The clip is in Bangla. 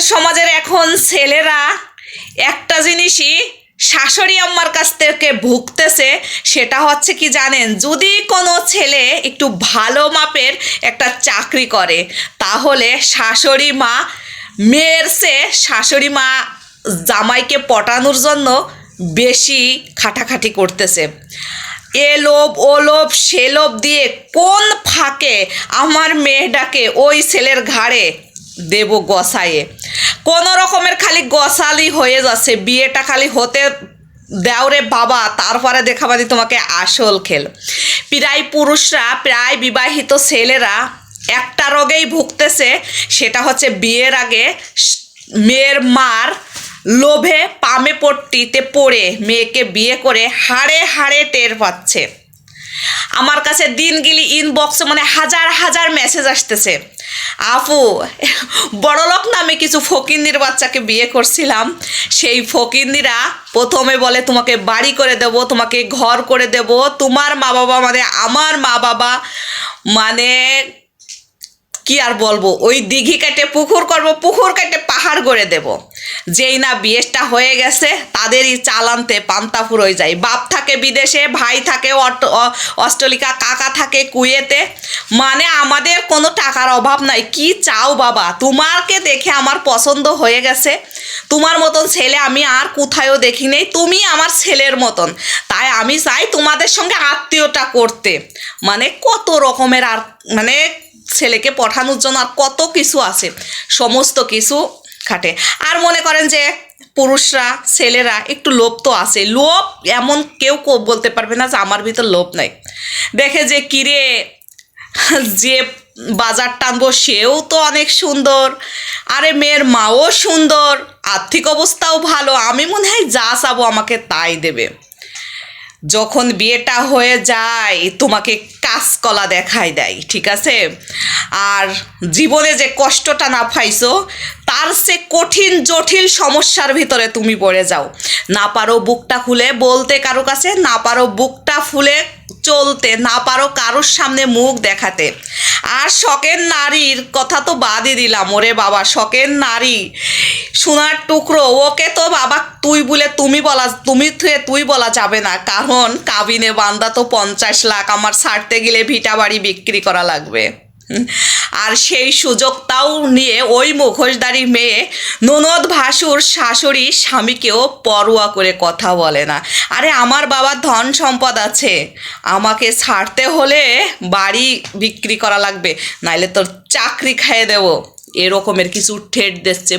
আমাদের সমাজের এখন ছেলেরা একটা জিনিসই শাশুড়ি আম্মার কাছ থেকে ভুগতেছে, সেটা হচ্ছে কি জানেন? যদি কোনো ছেলে একটু ভালো মাপের একটা চাকরি করে, তাহলে শাশুড়ি মা মেয়ের সে শাশুড়ি মা জামাইকে পটানোর জন্য বেশি খাটাখাটি করতেছে। এ লোভ, ও লোভ, সে লোভ দিয়ে কোন ফাঁকে আমার মেয়েটাকে ওই ছেলের ঘাড়ে দেব গসায়ে কোনো রকমের খালি গসালি হয়ে যাচ্ছে, বিয়েটা খালি হতে দেওরে বাবা, তারপরে দেখাবাদি তোমাকে আসল খেল। প্রায় পুরুষরা, প্রায় বিবাহিত ছেলেরা একটা রোগেই ভুগতেছে, সেটা হচ্ছে বিয়ের আগে মেয়ের মার লোভে পামে পট্টিতে পড়ে, মেয়েকে বিয়ে করে হাড়ে হাড়ে টের পাচ্ছে। আমার কাছে দিন গেলি ইনবক্সে মানে হাজার হাজার মেসেজ আসতেছে। আপু, বড়লোক নামে কিছু ফকিন্দির বাচ্চাকে বিয়ে করছিলাম। সেই ফকিন্দিরা প্রথমে বলে, তোমাকে বাড়ি করে দেব, তোমাকে ঘর করে দেব। তোমার মা বাবা মানে আমার মা বাবা মানে কি আর বলব? ওই দিঘি কেটে পুকুর করব, পুকুর কেটে পাহাড় করে দেব। যেই না বিয়েটা হয়ে গেছে, তাদেরই চালানতে পান্তা ফুরোয় যায়। বাপ থাকে বিদেশে, ভাই থাকে অস্ট্রেলিকা, কাকা থাকে কুয়েতে। মানে আমাদের কোনো টাকার অভাব নাই। কি চাও বাবা? তোমাকে দেখে আমার পছন্দ হয়ে গেছে। তোমার মতন ছেলে আমি আর কোথায়ও দেখি নেই। তুমি আমার ছেলের মতন। তাই আমি চাই তোমাদের সঙ্গে আত্মীয়তা করতে। মানে কত রকমের আর মানে ছেলেকে পাঠানোর জন্য আর কত কিছু আছে। সমস্ত কিছু খাটে। আর মনে করেন যে পুরুষরা, ছেলেরা একটু লোভ তো আছে। লোভ এমন কেউ বলতে পারবে না যে আমার ভিতর লোভ নাই। দেখে যে কিরে, যে বাজার টানবো সেও তো অনেক সুন্দর। আরে মেয়ের মাও সুন্দর। আর্থিক অবস্থাও ভালো। আমি মনে হয় যা চাবো আমাকে তাই দেবে। যখন বিয়েটা হয়ে যায়, তোমাকে কাঁচকলা দেখাই দেয়, ঠিক আছে? আর জীবনে যে কষ্টটা না পাইছো, তার সে কঠিন, জটিল সমস্যার ভিতরে তুমি পড়ে যাও। না পারো বুকটা খুলে, বলতে কারও কাছে, না পারো বুকটা ফুলে চলতে না পারো কারোর সামনে মুখ দেখাতে। আর শখের নারীর কথা তো বাদই দিলাম, ওরে বাবা, শখের নারী সোনার টুকরো, ওকে তো বাবা তুই বলে তুমি বলা, তুমি তুই বলা যাবে না। কারণ কাবিনে বান্দা তো পঞ্চাশ লাখ, আমার ছাড়তে গেলে ভিটা বাড়ি বিক্রি করা লাগবে। আর সেই সুযোগটাও নিয়ে ওই মুখোশদারি মেয়ে ননদ ভাসুর শাশুড়ি স্বামীকেও পরোয়া করে কথা বলে না। আরে আমার বাবার ধন সম্পদ আছে, আমাকে ছাড়তে হলে বাড়ি বিক্রি করা লাগবে, নাইলে তোর চাকরি খাইয়ে দেবো। এরকমের কিছু ঠেট দিচ্ছে